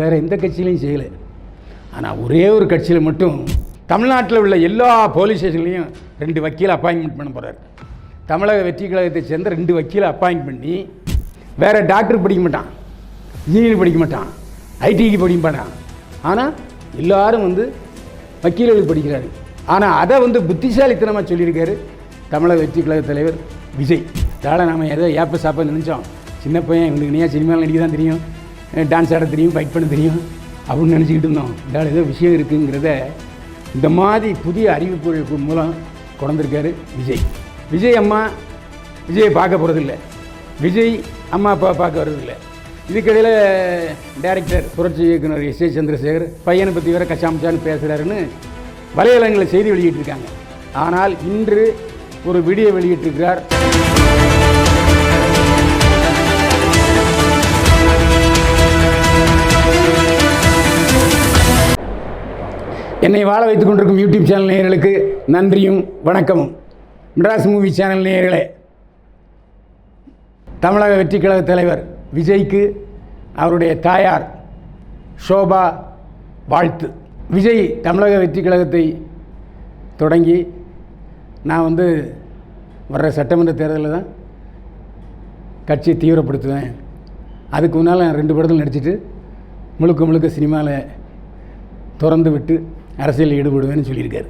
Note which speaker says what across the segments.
Speaker 1: வேறு எந்த கட்சியிலையும் செய்யலை. ஆனால் ஒரே ஒரு கட்சியில் மட்டும் தமிழ்நாட்டில் உள்ள எல்லா போலீஸ் ஸ்டேஷன்லேயும் ரெண்டு வக்கீல் அப்பாயின்மெண்ட் பண்ண போகிறார் தமிழக வெற்றி கழகத்தை சேர்ந்த ரெண்டு வக்கீலை அப்பாயின்ட் பண்ணி வேறு டாக்டர் படிக்க மாட்டான் இன்ஜினியர் படிக்க மாட்டான் ஐடிக்கு படிக்க மாட்டான். ஆனால் எல்லாரும் வந்து வக்கீல்களுக்கு படிக்கிறாரு. ஆனால் அதை வந்து புத்திசாலித்தனமாக சொல்லியிருக்காரு தமிழக வெற்றி கழக தலைவர் விஜய். தாழ நாம் ஏதோ ஏப்ப சாப்ப நினச்சோம். சின்ன பையன் இவனுக்கு நீயா சினிமாவில் நடிக்க தான் தெரியும். டான்ஸ் ஆட தெரியும் ஃபைட் பண்ண தெரியும் அப்படின்னு நினச்சிக்கிட்டு இருந்தோம். இதால் ஏதோ விஷயம் இருக்குங்கிறத இந்த மாதிரி புதிய அறிவிப்பு மூலம் கொண்டிருக்காரு விஜய். விஜய் அம்மா விஜயை பார்க்க போகிறதில்ல விஜய் அம்மா அப்பா பார்க்க வர்றதில்லை. இதுக்கிடையில் டைரக்டர் புரட்சி இயக்குனர் எஸ். ஏ. சந்திரசேகர் பையனை பற்றி வேற கச்சாமச்சான்னு பேசுகிறாருன்னு வலைதளங்களில் செய்தி வெளியிட்டிருக்காங்க. ஆனால் இன்று ஒரு வீடியோ வெளியிட்டிருக்கிறார். என்னை வாழ வைத்துக் கொண்டிருக்கும் யூடியூப் சேனல் நேயர்களுக்கு நன்றியும் வணக்கமும். மெட்ராஸ் மூவி சேனல் நேயர்களே தமிழக வெற்றி கழக தலைவர் விஜய்க்கு அவருடைய தாயார் ஷோபா வாழ்த்து. விஜய் தமிழக வெற்றி கழகத்தை தொடங்கி நான் வந்து வர்ற சட்டமன்ற தேர்தலில் தான் கட்சியை தீவிரப்படுத்துவேன். அதுக்கு முன்னால் நான் ரெண்டு படத்தில் நடிச்சிட்டு முழுக்க முழுக்க சினிமாவில் திறந்து விட்டு அரசியலில் ஈடுபடுவேன்னு சொல்லியிருக்காரு.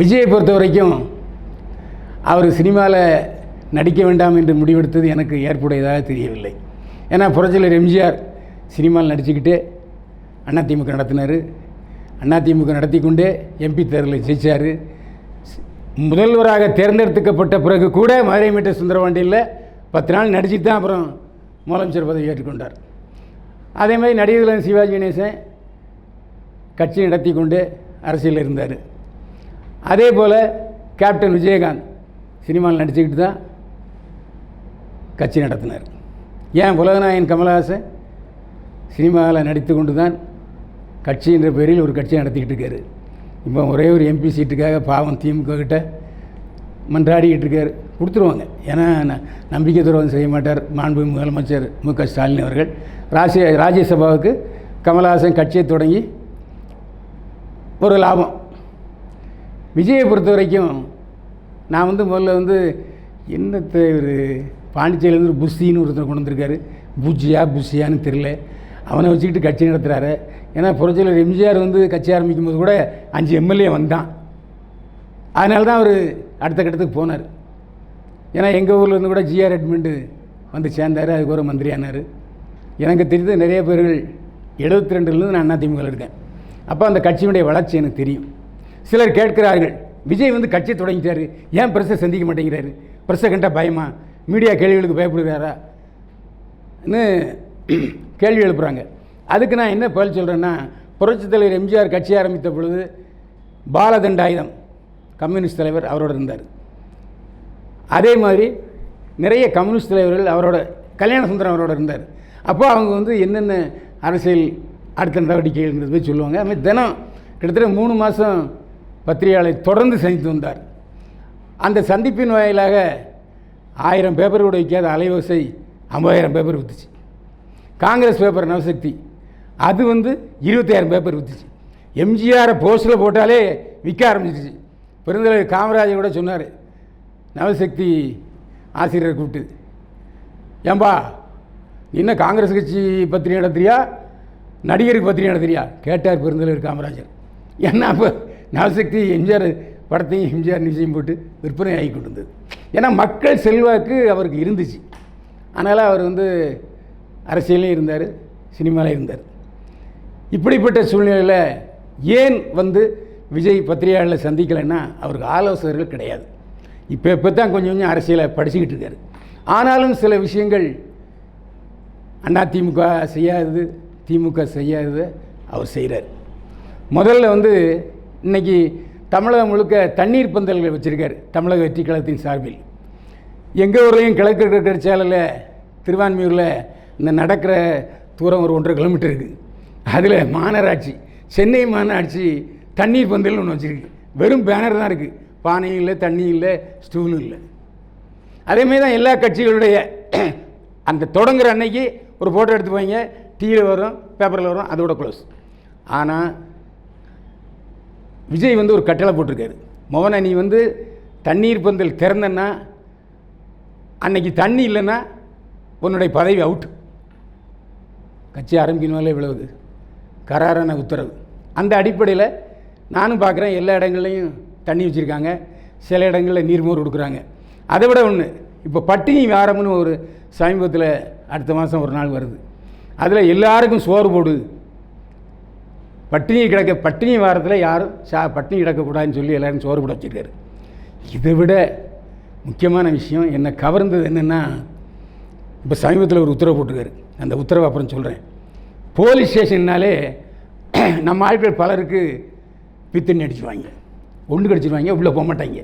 Speaker 1: விஜயை பொறுத்த வரைக்கும் அவர் சினிமாவில் நடிக்க வேண்டாம் என்று முடிவெடுத்தது எனக்கு ஏற்புடையதாக தெரியவில்லை. ஏன்னா புரட்சியாளர் எம்ஜிஆர் சினிமாவில் நடிச்சுக்கிட்டே அதிமுக நடத்தினார். அதிமுக நடத்தி கொண்டே எம்பி தேர்தலில் ஜெயித்தார் முதல்வராக தேர்ந்தெடுத்துக்கப்பட்ட பிறகு கூட மதுரை மீட்டர் சுந்தரவாண்டியில் பத்து நாள் நடிச்சுட்டு தான் அப்புறம் முதலமைச்சர் பதவி ஏற்றுக்கொண்டார். அதே மாதிரி நடிகர்கள் சிவாஜி கணேசன் கட்சி நடத்தி கொண்டு அரசியலில் இருந்தார். அதே போல் கேப்டன் விஜயகாந்த் சினிமாவில் நடிச்சுக்கிட்டு தான் கட்சி நடத்தினார். ஏன் உலகநாயகன் கமலஹாசன் சினிமாவில் நடித்து கொண்டு தான் கட்சி என்ற பேரில் ஒரு கட்சியை நடத்திக்கிட்டு இருக்காரு. இப்போ ஒரே ஒரு எம்பி சீட்டுக்காக பாவம் திமுக கிட்ட மன்றாடிக்கிட்டு இருக்கார். கொடுத்துருவாங்க. ஏன்னா ந- நம்பிக்கை துரோகம் செய்ய மாட்டார் மாண்பு முதலமைச்சர் மு க ஸ்டாலின் அவர்கள். ராஜ்ய ராஜ்யசபாவுக்கு கமலஹாசன் கட்சியை தொடங்கி ஒரு லாபம். விஜயை பொறுத்த வரைக்கும் நான் வந்து முதல்ல வந்து என்னத்தை ஒரு பாண்டிச்சேரியிலேருந்து ஒரு புஷின்னு ஒருத்தர் கொண்டு வந்திருக்காரு. பூஜ்ஜியா புஷியான்னு தெரில அவனை வச்சுக்கிட்டு கட்சி நடத்துகிறாரு ஏன்னா புரட்சியாளர் எம்ஜிஆர் வந்து கட்சி ஆரம்பிக்கும் போது கூட அஞ்சு எம்எல்ஏ வந்தான். அதனால தான் அவர் அடுத்த கட்டத்துக்கு போனார். ஏன்னா எங்கள் ஊரில் இருந்து கூட ஜிஆர் ரெட்மெண்டு வந்து சேர்ந்தார். அதுக்கு ஒரு மந்திரியானார். எனக்கு தெரிந்த நிறைய பேர்கள் எழுபத்தி ரெண்டுலேருந்து நான் அதிமுக இருக்கேன். அப்போ அந்த கட்சியினுடைய வளர்ச்சி எனக்கு தெரியும். சிலர் கேட்கிறார்கள் விஜய் வந்து கட்சி தொடங்கிட்டாரு ஏன் பிரஸை சந்திக்க மாட்டேங்கிறாரு? பிரஸை கண்டா பயமா? மீடியா கேள்விகளுக்கு பயப்படுகிறாரா? கேள்வி எழுப்புறாங்க. அதுக்கு நான் என்ன பதில் சொல்கிறேன்னா புரட்சித் தலைவர் எம்ஜிஆர் கட்சி ஆரம்பித்த பொழுது பாலதண்டாயுதம் கம்யூனிஸ்ட் தலைவர் அவரோட இருந்தார். அதே மாதிரி நிறைய கம்யூனிஸ்ட் தலைவர்கள் அவரோட கல்யாண சுந்தரம் அவரோட இருந்தார். அப்போ அவங்க வந்து என்னென்ன அரசியல் அடுத்த நடவடிக்கைகள்ங்கிறது போய் சொல்லுவாங்க. அது மாதிரி தினம் கிட்டத்தட்ட மூணு மாதம் பத்திரிகையாளரை தொடர்ந்து சந்தித்து வந்தார். அந்த சந்திப்பின் வாயிலாக ஆயிரம் பேப்பர் கூட வைக்காத அலைவசை ஐம்பதாயிரம் பேப்பர் விற்றுச்சு காங்கிரஸ் பேப்பர் நவசக்தி அது வந்து இருபத்தாயிரம் பேப்பர் விற்றுச்சு எம்ஜிஆரை போஸ்டில் போட்டாலே விற்க ஆரம்பிச்சிருச்சு. பெருந்தலைவர் காமராஜர் கூட சொன்னார் நவசக்தி ஆசிரியரை கூப்பிட்டு ஏம்பா நீ என்ன காங்கிரஸ் கட்சி பத்திரிகை நடத்துறியா? நடிகருக்கு பத்திரிக்கை நடத்துறியா? கேட்டார் பெருந்தலைவர் காமராஜர். ஏன்னா அப்போ? நவசக்தி எம்ஜிஆர் படத்தையும் எம்ஜிஆர் நிச்சயம் போட்டு விற்பனை ஆகி கொண்டு ஏன்னா மக்கள் செல்வாக்கு அவருக்கு இருந்துச்சு. அதனால் அவர் வந்து அரசியலையும் இருந்தார் சினிமாலையும் இருந்தார். இப்படிப்பட்ட சூழ்நிலையில் ஏன் வந்து விஜய் பத்திரிகையாளர் சந்திக்கலைன்னா அவருக்கு ஆலோசகர்கள் கிடையாது. இப்போ இப்போ தான் கொஞ்சம் கொஞ்சம் அரசியலை படிச்சுக்கிட்டு இருக்காரு. ஆனாலும் சில விஷயங்கள் அண்ணா திமுக செய்யாதது திமுக செய்யாததை அவர் செய்கிறார் முதல்ல வந்து இன்றைக்கி தமிழகம் முழுக்க தண்ணீர் பந்தல்கள் வச்சுருக்காரு தமிழக வெற்றி கழகத்தின் சார்பில். எங்கள் ஊர்லேயும் கிழக்கு கடற்கரைச்சாலையில் திருவான்மையூரில் இந்த நடக்கிற தூரம் ஒரு ஒன்றரை கிலோமீட்டர் இருக்குது அதில் மாநகராட்சி சென்னை மாநகராட்சி தண்ணீர் பந்தல்னு ஒன்று வச்சுருக்கு. வெறும் பேனர் தான் இருக்குது பானையும் இல்லை தண்ணியும் இல்லை ஸ்டூலும் இல்லை. அதேமாரி தான் எல்லா கட்சிகளுடைய அந்த தொடங்குற அன்னைக்கு ஒரு ஃபோட்டோ எடுத்து போய்ங்க டிவியில் வரும் பேப்பரில் வரும் அதோட க்ளோஸ் ஆனால் விஜய் வந்து ஒரு கட்டளை போட்டிருக்காரு. மோகனா நீ வந்து தண்ணீர் பந்தல் திறந்தன்னா அன்னைக்கு தண்ணி இல்லைன்னா உன்னுடைய பதவி அவுட் கட்சி ஆரம்பிக்கணும்ல இவ்வளவு கராரான உத்தரவு. அந்த அடிப்படையில் நானும் பார்க்குறேன் எல்லா இடங்கள்லையும் தண்ணி வச்சுருக்காங்க. சில இடங்களில் நீர்மோர் கொடுக்குறாங்க. அதை விட ஒன்று இப்போ பட்டினி வாரம்னு ஒரு சமீபத்தில் அடுத்த மாதம் ஒரு நாள் வருது. அதில் எல்லாருக்கும் சோறு போடு. பட்டினி கிடக்க பட்டினி வாரத்தில் யாரும் சா பட்டினி கிடக்கக்கூடாதுன்னு சொல்லி எல்லோரும் சோறு போட வச்சுருக்காரு இதை விட முக்கியமான விஷயம் என்னை கவர்ந்தது என்னென்னா இப்போ சமீபத்தில் ஒரு உத்தரவு போட்டிருக்காரு. அந்த உத்தரவு அப்புறம் சொல்கிறேன் போலீஸ் ஸ்டேஷன்னாலே நம்ம ஆட்கள் பலருக்கு பித்தண்ணி அடிச்சுவாங்க ஒன்று கடிச்சிருவாங்க உள்ளே போக மாட்டாங்க.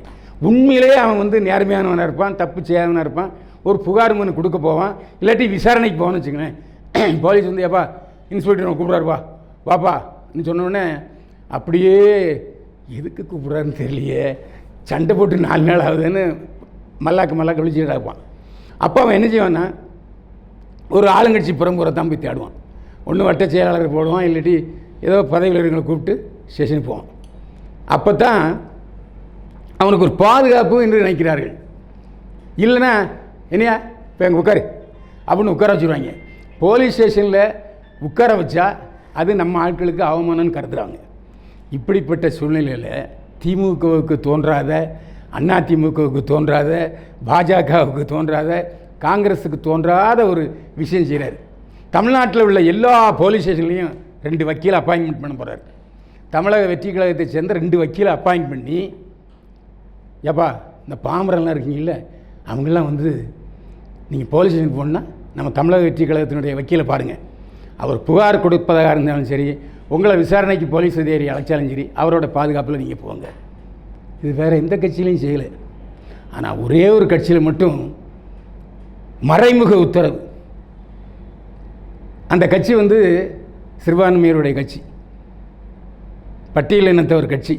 Speaker 1: உண்மையிலேயே அவன் வந்து நேர்மையானவனாக இருப்பான் தப்பு செய்யாதவனாக இருப்பான். ஒரு புகார் மனு கொடுக்க போவான். இல்லாட்டி விசாரணைக்கு போவான்னு வச்சுக்கங்களேன். போலீஸ் வந்து ஏப்பா இன்ஸ்பெக்டர் கூப்பிட்றாருப்பா. வாப்பா. நீ சொன்னோடனே அப்படியே எதுக்கு கூப்பிட்றாருன்னு தெரியலையே. சண்டை போட்டு நாலு நாள் ஆகுதுன்னு மல்லாக்கு மல்லாக்கு விழிச்சுட்டு இருப்பான் அப்போ அவன் என்ன செய்வான்னா ஒரு ஆளுங்கட்சி புறம்புற தான் போய் தேடுவான். ஒன்று வட்ட செயலாளர் போடுவான் இல்லாட்டி ஏதோ பதவியில் இருக்கிறவங்களை கூப்பிட்டு ஸ்டேஷனுக்கு போவான். அப்போ தான் அவனுக்கு ஒரு பாதுகாப்பு என்று நினைக்கிறார்கள். இல்லைன்னா என்னையா இப்போ எங்கள் உட்காரு. அப்படின்னு உட்கார வச்சுருவாங்க. போலீஸ் ஸ்டேஷனில் உட்கார வச்சா அது நம்ம ஆட்களுக்கு அவமானம்னு கருதுகிறாங்க இப்படிப்பட்ட சூழ்நிலையில் திமுகவுக்கு தோன்றாத அண்ணா திமுகவுக்கு தோன்றாத பாஜகவுக்கு தோன்றாத காங்கிரஸுக்கு தோன்றாத ஒரு விஷயம் செய்கிறார் தமிழ்நாட்டில் உள்ள எல்லா போலீஸ் ஸ்டேஷன்லேயும் ரெண்டு வக்கீல் அப்பாயின்மெண்ட் பண்ண போகிறார் தமிழக வெற்றி கழகத்தை சேர்ந்த ரெண்டு வக்கீலை அப்பாயின்ட் பண்ணி ஏப்பா இந்த பாமரெல்லாம் இருக்கீங்கல்ல அவங்கெல்லாம் வந்து நீங்கள் போலீஸ் ஸ்டேஷனுக்கு போனால் நம்ம தமிழக வெற்றி கழகத்தினுடைய வக்கீலை பாருங்கள் அவர் புகார் கொடுப்பதாக இருந்தாலும் சரி உங்களை விசாரணைக்கு போலீஸ் அதிகாரி அழைச்சாலும் சரி அவரோட பாதுகாப்பில் நீங்கள் போங்க. இது வேறு எந்த கட்சியிலையும் செய்யலை. ஆனால் ஒரே ஒரு கட்சியில் மட்டும் மறைமுக உத்தரவு. அந்த கட்சி வந்து சிறுபான்மையருடைய கட்சி. பட்டியல் இனத்தவர் ஒரு கட்சி.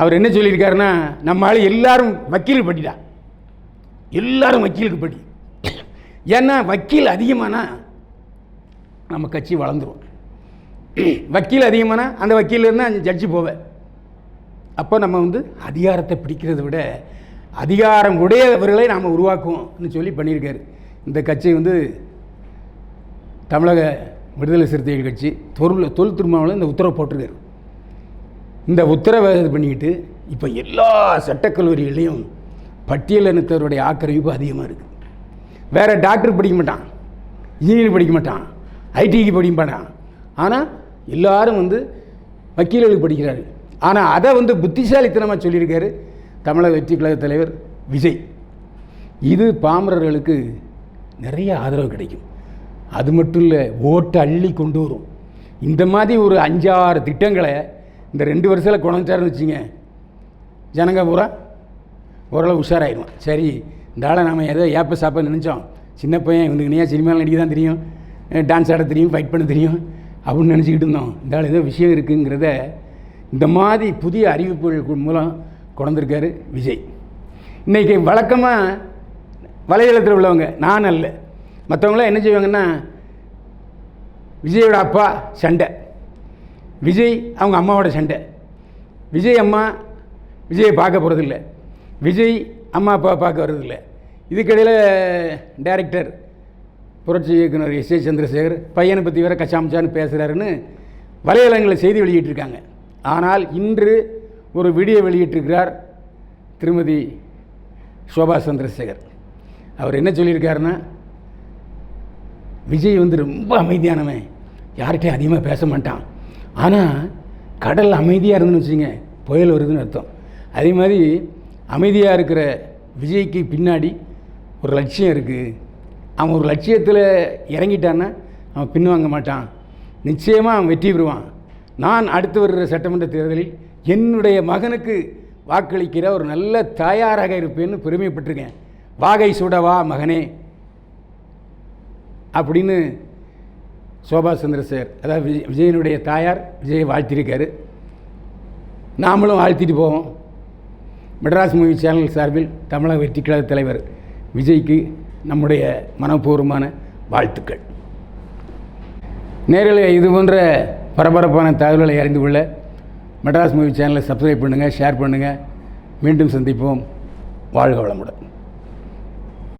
Speaker 1: அவர் என்ன சொல்லியிருக்காருன்னா நம்ம ஆள் எல்லாரும் வக்கீலுக்கு படிடா எல்லாரும் வக்கீலுக்கு படி ஏன்னா வக்கீல் அதிகமானா நம்ம கட்சி வளர்ந்துடும் வக்கீல் அதிகமானா அந்த வக்கீல் இருந்தால் ஜட்ஜி போவேன் அப்போ நம்ம வந்து அதிகாரத்தை பிடிக்கிறத விட அதிகாரம் உடையவர்களை நாம் உருவாக்குவோம்னு சொல்லி பண்ணியிருக்காரு. இந்த கட்சி வந்து தமிழக விடுதலை சிறுத்தைகள் கட்சி தொழில் தொல் திருமாவில் இந்த உத்தரவு போட்டிருக்காரு. இந்த உத்தரவை இது பண்ணிக்கிட்டு இப்போ எல்லா சட்டக்கல்லூரிகளையும் பட்டியலினத்தவருடைய ஆக்கிரமிப்பு அதிகமாக இருக்குது வேறு டாக்டர் படிக்க மாட்டான். இன்ஜினியர் படிக்க மாட்டான். ஐடிக்கு படிக்க மாட்டான். ஆனால் எல்லாரும் வந்து வக்கீல்களுக்கு படிக்கிறாரு. ஆனால் அதை வந்து புத்திசாலித்தனமாக சொல்லியிருக்காரு தமிழக வெற்றி கழக தலைவர் விஜய். இது பாமரர்களுக்கு நிறைய ஆதரவு கிடைக்கும். அது மட்டும் இல்லை ஓட்டு அள்ளி கொண்டு வரும். இந்த மாதிரி ஒரு அஞ்சாறு திட்டங்களை இந்த ரெண்டு வருஷத்தில் கொண்டாச்சாருன்னு வச்சுங்க ஜனங்க பூரா ஓரளவு உஷாராயிடுவான். சரி இந்த நாம் நம்ம ஏதோ ஏப்ப சாப்ப நினச்சோம். சின்ன பையன் இவனுக்கு நீயா சினிமாவில் நடிக்க தான் தெரியும். டான்ஸ் ஆட தெரியும் ஃபைட் பண்ண தெரியும் அப்படின்னு நினச்சிக்கிட்டு இருந்தோம். இந்தால ஏதோ விஷயம் இருக்குங்கிறத இந்த மாதிரி புதிய அறிவிப்புகள் மூலம் கொண்டிருக்காரு விஜய். இன்றைக்கி வழக்கமாக வலைதளத்தில் உள்ளவங்க நான் அல்ல. மற்றவங்களாம் என்ன செய்வாங்கன்னா விஜயோட அப்பா சண்டை. விஜய் அவங்க அம்மாவோட சண்டை. விஜய் அம்மா விஜயை பார்க்க போகிறதில்ல விஜய் அம்மா அப்பா பார்க்க வர்றதில்லை. இதுக்கிடையில் டைரக்டர் புரட்சி இயக்குனர் எஸ் ஏ சந்திரசேகர் பையனை பற்றி வேற கச்சாமச்சான்னு பேசுகிறாருன்னு வலைதளங்களில் செய்தி வெளியிட்டிருக்காங்க. ஆனால் இன்று ஒரு வீடியோ வெளியிட்டிருக்கிறார் திருமதி சோபா சந்திரசேகர். அவர் என்ன சொல்லியிருக்காருன்னா விஜய் வந்து ரொம்ப அமைதியானவன். யார்கிட்டையும் அதிகமாக பேச மாட்டான். ஆனால் கடல் அமைதியாக இருந்துன்னு வச்சுங்க புயல் வருதுன்னு அர்த்தம். அதே மாதிரி அமைதியாக இருக்கிற விஜய்க்கு பின்னாடி ஒரு லட்சியம் இருக்குது அவன் ஒரு லட்சியத்தில் இறங்கிட்டான்னா அவன் பின்வாங்க மாட்டான். நிச்சயமாக அவன் வெற்றி பெறுவான். நான் அடுத்து வருகிற சட்டமன்ற தேர்தலில் என்னுடைய மகனுக்கு வாக்களிக்கிற ஒரு நல்ல தாயாராக இருப்பேன்னு பெருமைப்பட்டிருக்கேன். வாகை சுடவா மகனே. அப்படின்னு சோபா சந்திரசேகர் அதாவது விஜய் விஜயனுடைய தாயார் விஜயை வாழ்த்திருக்காரு நாமளும் வாழ்த்திட்டு போவோம். மெட்ராஸ் மூவி சேனல் சார்பில் தமிழக வெற்றி கழக தலைவர் விஜய்க்கு நம்முடைய மனப்பூர்வமான வாழ்த்துக்கள். நேரில் இது போன்ற பரபரப்பான தகவல்களை அறிந்து கொள்ள மெட்ராஸ் மூவி சேனலை சப்ஸ்கிரைப் பண்ணுங்கள் ஷேர் பண்ணுங்கள் மீண்டும் சந்திப்போம். வாழ்க வளமுடன்.